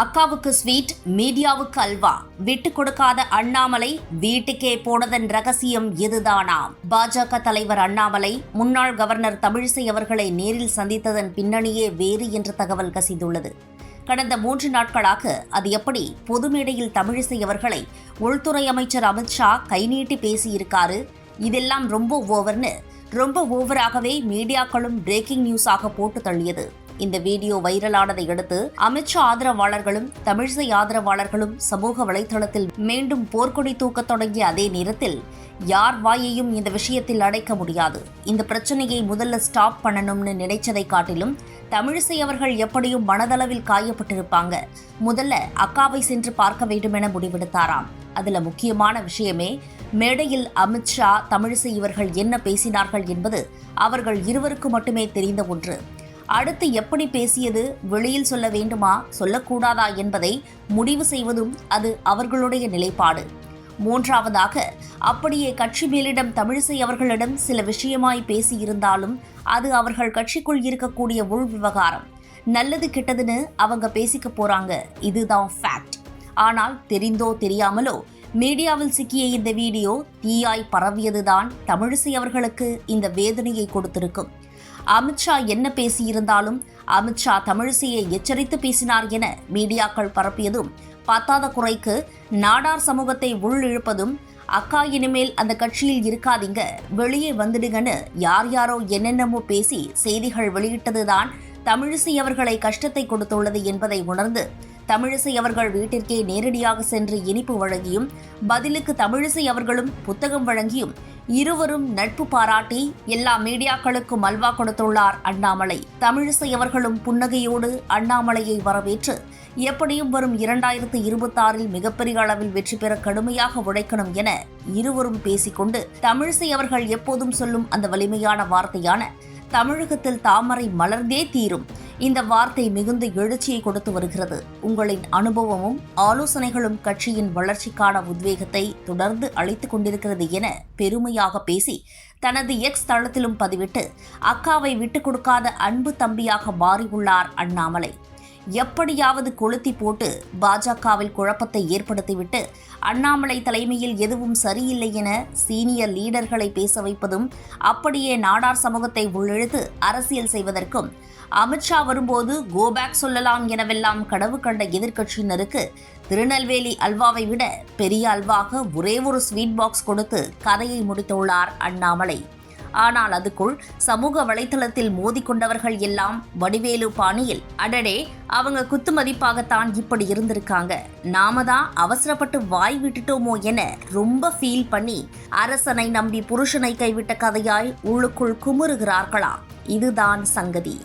அக்காவுக்கு ஸ்வீட் மீடியாவுக்கு அல்வா. விட்டு கொடுக்காத அண்ணாமலை வீட்டுக்கே போனதன் ரகசியம் இதுதானாம் பாஜக தலைவர் அண்ணாமலை முன்னாள் கவர்னர் தமிழிசை அவர்களை நேரில் சந்தித்ததன் பின்னணியே வேறு என்ற தகவல் கசிந்துள்ளது. கடந்த மூன்று நாட்களாக அது எப்படி பொது மேடையில் தமிழிசை அவர்களை உள்துறை அமைச்சர் அமித்ஷா கை நீட்டி பேசியிருக்காரு? இதெல்லாம் ரொம்ப ஓவர்னு ரொம்ப ஓவராகவே மீடியாக்களும் பிரேக்கிங் நியூஸாக போட்டு தள்ளியது. இந்த வீடியோ வைரலானதை அடுத்து அமித்ஷா ஆதரவாளர்களும் தமிழிசை ஆதரவாளர்களும் சமூக வலைதளத்தில் மீண்டும் போர்க்கொடி தூக்கத் தொடங்கிய அதே நேரத்தில் யார் வாயையும் இந்த விஷயத்தில் அடைக்க முடியாது. இந்த பிரச்சனையை முதல்ல ஸ்டாப் பண்ணணும்னு நினைச்சதை காட்டிலும் தமிழிசை அவர்கள் எப்படியும் மனதளவில் காயப்பட்டிருப்பாங்க. முதல்ல அக்காவை சென்று பார்க்க வேண்டுமென முடிவெடுத்தாராம். அதுல முக்கியமான விஷயமே மேடையில் அமித்ஷா தமிழிசை இவர்கள் என்ன பேசினார்கள் என்பது அவர்கள் இருவருக்கு மட்டுமே தெரிந்த ஒன்று. அடுத்து எப்படி பேசியது வெளியில் சொல்ல வேண்டுமா சொல்லக்கூடாதா என்பதை முடிவு செய்வதும் அது அவர்களுடைய நிலைப்பாடு. மூன்றாவதாக அப்படியே கட்சி மேலிடம் தமிழிசை அவர்களிடம் சில விஷயமாய் பேசியிருந்தாலும் அது அவர்கள் கட்சிக்குள் இருக்கக்கூடிய உள் விவகாரம். நல்லது கெட்டதுன்னு அவங்க பேசிக்க போறாங்க. இதுதான் ஃபேக்ட் ஆனால் தெரிந்தோ தெரியாமலோ மீடியாவில் சிக்கிய இந்த வீடியோ தீயாய் பரவியதுதான் தமிழிசை அவர்களுக்கு இந்த வேதனையை கொடுத்திருக்கும். அமித்ஷா என்ன பேசியிருந்தாலும் அமித்ஷா தமிழிசையை எச்சரித்து பேசினார் என மீடியாக்கள் பரப்பியதும் பத்தாத குறைக்கு நாடார் சமூகத்தை உள்ளிழுப்பதும் அக்கா இனிமேல் அந்த கட்சியில் இருக்காதீங்க வெளியே வந்துடுங்கன்னு யார் யாரோ என்னென்னமோ பேசி செய்திகள் வெளியிட்டதுதான் தமிழிசை அவர்களை கஷ்டத்தை கொடுத்துள்ளது என்பதை உணர்ந்து தமிழிசை அவர்கள் வீட்டிற்கே நேரடியாக சென்று இனிப்பு வழங்கியும் பதிலுக்கு தமிழிசை அவர்களும் புத்தகம் வழங்கியும் இருவரும் நட்பு பாராட்டி எல்லா மீடியாக்களுக்கும் அல்வா கொடுத்துள்ளார் அண்ணாமலை. தமிழிசை அவர்களும் புன்னகையோடு அண்ணாமலையை வரவேற்று எப்படியும் வரும் இரண்டாயிரத்து இருபத்தாறில் மிகப்பெரிய அளவில் வெற்றி பெற கடுமையாக உழைக்கணும் என இருவரும் பேசிக்கொண்டு தமிழிசை அவர்கள் எப்போதும் சொல்லும் அந்த வலிமையான வார்த்தையான தமிழகத்தில் தாமரை மலர்ந்தே தீரும். இந்த வார்த்தை மிகுந்த எழுச்சியை கொடுத்து வருகிறது. உங்களின் அனுபவமும் ஆலோசனைகளும் கட்சியின் வளர்ச்சிக்கான உத்வேகத்தை தொடர்ந்து அளித்துக் கொண்டிருக்கிறது என பெருமையாக பேசி தனது எக்ஸ் தளத்திலும் பதிவிட்டு அக்காவை விட்டுக் கொடுக்காத அன்பு தம்பியாக மாறியுள்ளார் அண்ணாமலை. எப்படியாவது கொளுத்தி போட்டு பாஜகவில் குழப்பத்தை ஏற்படுத்திவிட்டு அண்ணாமலை தலைமையில் எதுவும் சரியில்லை என சீனியர் லீடர்களை பேச வைப்பதும் அப்படியே நாடார் சமூகத்தை உள்ளிழுத்து அரசியல் செய்வதற்கும் அமித்ஷா வரும்போது கோபேக் சொல்லலாம் எனவெல்லாம் கனவு கண்ட எதிர்க்கட்சியினருக்கு திருநெல்வேலி அல்வாவை விட பெரிய அல்வாக ஒரே ஒரு ஸ்வீட் பாக்ஸ் கொடுத்து கதையை முடித்துள்ளார் அண்ணாமலை. ஆனால் அதுக்குள் சமூக வலைதளத்தில் மோதிக்கொண்டவர்கள் எல்லாம் வடிவேலு பாணியில் அடடே அவங்க குத்து மதிப்பாகத்தான் இப்படி இருந்திருக்காங்க. நாம தான் அவசரப்பட்டு வாய் விட்டுட்டோமோ என ரொம்ப ஃபீல் பண்ணி அரசனை நம்பி புருஷனை கைவிட்ட கதையாய் உள்ளுக்குள் குமுறுகிறார்களாம். இதுதான் சங்கதி.